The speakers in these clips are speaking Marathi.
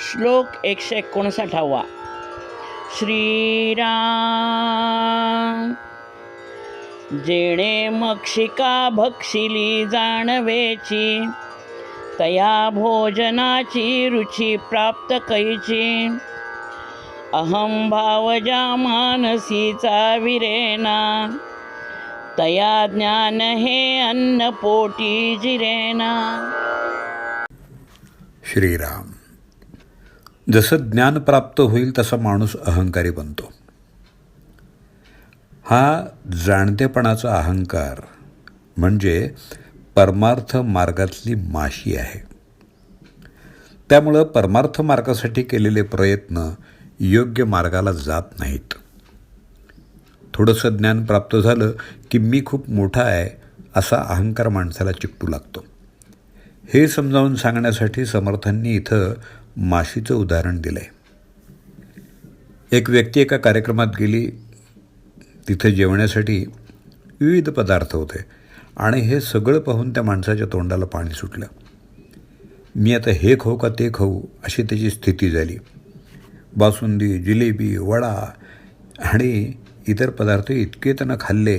श्लोक एकशे एकोणसाठावा. श्रीराम जेणे मक्षिका भक्षिली जाणवेची तया भोजनाची रुची प्राप्त कैची. अहम भावजा मानसीचा विरेना तया ज्ञान हे अन्न पोटी जिरेना. श्रीराम. जसं ज्ञान प्राप्त होईल तसा माणूस अहंकारी बनतो. हा जाणतेपणाचा अहंकार म्हणजे परमार्थ मार्गातली माशी आहे. त्यामुळं परमार्थ मार्गासाठी केलेले प्रयत्न योग्य मार्गाला जात नाहीत. थोडंसं ज्ञान प्राप्त झालं की मी खूप मोठा आहे असा अहंकार माणसाला चिकटू लागतो. हे समजावून सांगण्यासाठी समर्थांनी इथं माशीचं उदाहरण दिलं आहे एक व्यक्ती एका कार्यक्रमात गेली तिथं जेवण्यासाठी विविध पदार्थ होते आणि हे सगळं पाहून त्या माणसाच्या तोंडाला पाणी सुटलं. मी आता हे खाऊ का ते खाऊ अशी त्याची स्थिती झाली. बासुंदी जिलेबी वडा आणि इतर पदार्थ इतके त्यानं खाल्ले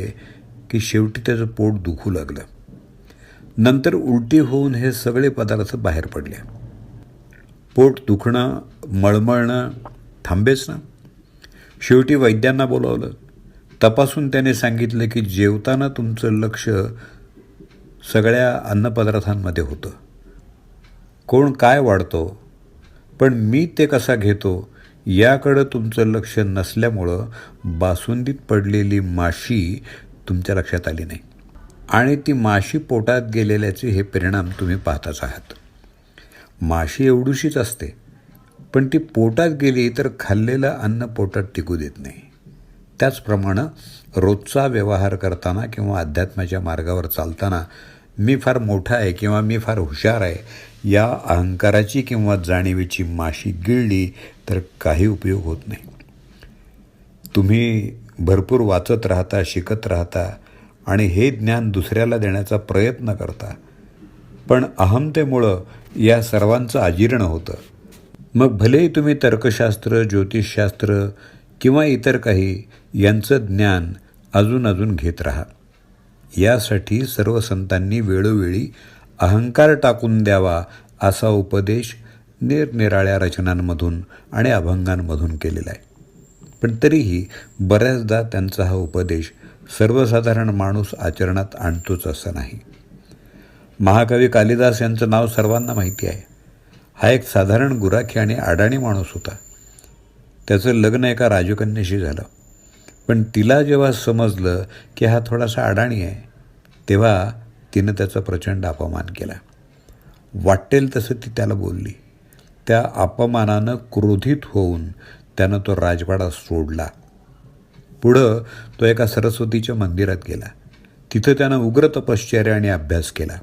की शेवटी त्याचं पोट दुखू लागलं. नंतर उलटी होऊन हे सगळे पदार्थ बाहेर पडले. पोट दुखणं मळमळणं थांबेच ना शेवटी वैद्यांना बोलावलं. तपासून त्याने सांगितलं की जेवताना तुमचं लक्ष सगळ्या अन्नपदार्थांमध्ये होतं. कोण काय वाढतो? पण मी ते कसा घेतो? याकडं तुमचं लक्ष नसल्यामुळं बासुंदीत पडलेली माशी तुमच्या लक्षात आली नाही. आणि ती माशी पोटात गेलेल्याचे हे परिणाम तुम्ही पाहताच आहात. माशी एवढीशीच असते. पण ती पोटात गेली तर खाल्लेलं अन्न पोटात टिकू देत नाही. त्याचप्रमाणे रोजचा व्यवहार करताना किंवा अध्यात्माच्या मार्गावर चालताना मी फार मोठा आहे किंवा मी फार हुशार आहे या अहंकाराची किंवा जाणीवेची माशी गिळली तर काही उपयोग होत नाही. तुम्ही भरपूर वाचत राहता शिकत राहता आणि हे ज्ञान दुसऱ्याला देण्याचा प्रयत्न करता. पण अहमतेमुळं या सर्वांचं अजीर्ण होतं. मग भलेही तुम्ही तर्कशास्त्र ज्योतिषशास्त्र किंवा इतर काही यांचं ज्ञान अजून अजून घेत राहा. यासाठी सर्व संतांनी वेळोवेळी अहंकार टाकून द्यावा असा उपदेश निरनिराळ्या रचनांमधून आणि अभंगांमधून केलेला आहे. पण तरीही बऱ्याचदा त्यांचा हा उपदेश सर्वसाधारण माणूस आचरणात आणतोच असं नाही. महाकवी कालिदास यांचं नाव सर्वांना माहिती आहे. हा एक साधारण गुराखी आणि अडाणी माणूस होता. त्याचं लग्न एका राजकन्याशी झालं. पण तिला जेव्हा समजलं की हा थोडासा अडाणी आहे तेव्हा तिनं त्याचा प्रचंड अपमान केला. वाटेल तसं ती त्याला बोलली. त्या अपमानानं क्रोधित होऊन त्यानं तो राजवाडा सोडला. पुढं तो एका सरस्वतीच्या मंदिरात गेला. तिथं त्यानं उग्र तपश्चर्या आणि अभ्यास केला.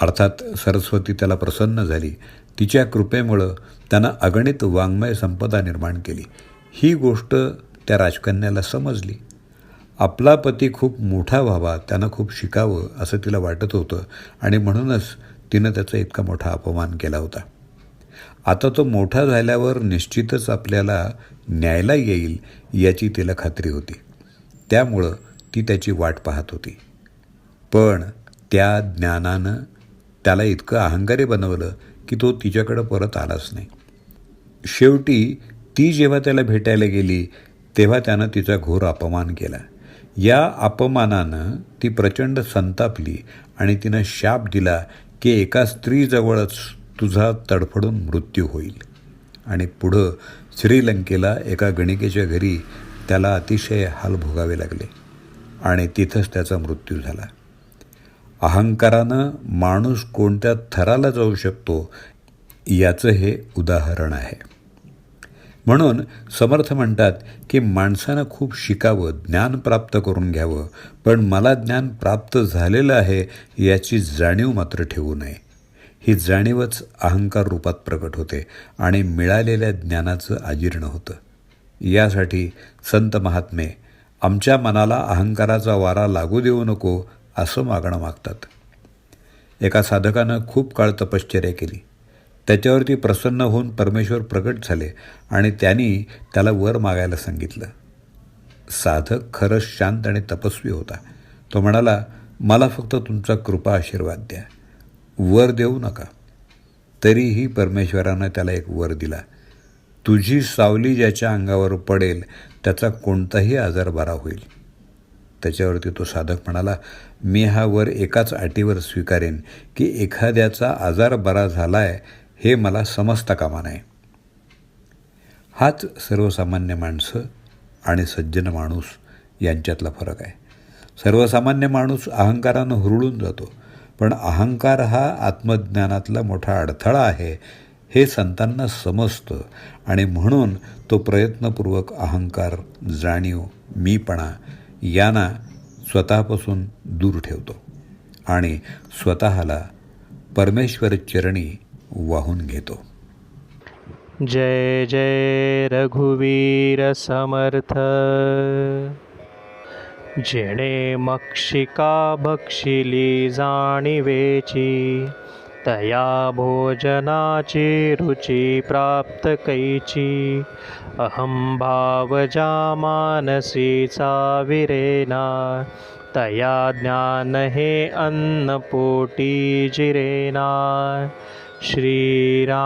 अर्थात सरस्वती त्याला प्रसन्न झाली. तिच्या कृपेमुळं त्यानं अगणित वाङ्मय संपदा निर्माण केली. ही गोष्ट त्या राजकन्याला समजली. आपला पती खूप मोठा व्हावा त्यानं खूप शिकावं असं तिला वाटत होतं आणि म्हणूनच तिनं त्याचा इतका मोठा अपमान केला होता. आता तो मोठा झाल्यावर निश्चितच आपल्याला न्यायला येईल याची तिला खात्री होती. त्यामुळं ती त्याची वाट पाहत होती. पण त्या ज्ञानानं त्याला इतकं अहंकारी बनवलं की तो तिच्याकडं परत आलाच नाही. शेवटी ती जेव्हा त्याला भेटायला गेली तेव्हा त्यानं तिचा घोर अपमान केला. या अपमानानं ती प्रचंड संतापली आणि तिनं शाप दिला की एका स्त्रीजवळच तुझा तडफडून मृत्यू होईल. आणि पुढं श्रीलंकेला एका गणिकेच्या घरी त्याला अतिशय हाल भोगावे लागले आणि तिथंच त्याचा मृत्यू झाला. अहंकारानं माणूस कोणत्या थराला जाऊ शकतो याचं हे उदाहरण आहे. म्हणून समर्थ म्हणतात की माणसानं खूप शिकावं ज्ञान प्राप्त करून घ्यावं पण मला ज्ञान प्राप्त झालेलं आहे याची जाणीव मात्र ठेवू नये. ही जाणीवच अहंकार रूपात प्रकट होते आणि मिळालेल्या ज्ञानाचं अजीर्ण होतं. यासाठी संत महात्मे आमच्या मनाला अहंकाराचा वारा लागू देऊ नको असं मागणं मागतात. एका साधकानं खूप काळ तपश्चर्या केली. त्याच्यावरती प्रसन्न होऊन परमेश्वर प्रकट झाले आणि त्यांनी त्याला वर मागायला सांगितलं. साधक खरंच शांत आणि तपस्वी होता. तो म्हणाला मला फक्त तुमचा कृपा आशीर्वाद द्या. वर देऊ नका. तरीही परमेश्वरानं त्याला एक वर दिला. तुझी सावली ज्याच्या अंगावर पडेल त्याचा कोणताही आजार बरा होईल. त्याच्यावरती तो साधक म्हणाला मी हा वर एकाच अटीवर स्वीकारेन की एखाद्याचा आजार बरा झालाय हे मला समजता कामा नाही हाच सर्वसामान्य माणसं आणि सज्जन माणूस यांच्यातला फरक आहे. सर्वसामान्य माणूस अहंकारानं हुरळून जातो पण अहंकार हा आत्मज्ञानातला मोठा अडथळा आहे हे संतांना समजतं आणि म्हणून तो प्रयत्नपूर्वक अहंकार जाणीव मीपणा यांना स्वतःपासून दूर ठेवतो आणि स्वतःला परमेश्वर चरणी वाहून घेतो. जय जय रघुवीर समर्थ. जेणे मक्षिका भक्षिली जाणीवेची. तया भोजनाचि रुचिः प्राप्तकैची अहं भावजामानसी सावीरेणा। तया ज्ञानहे अन्नपोटीजिरेणा। श्रीरा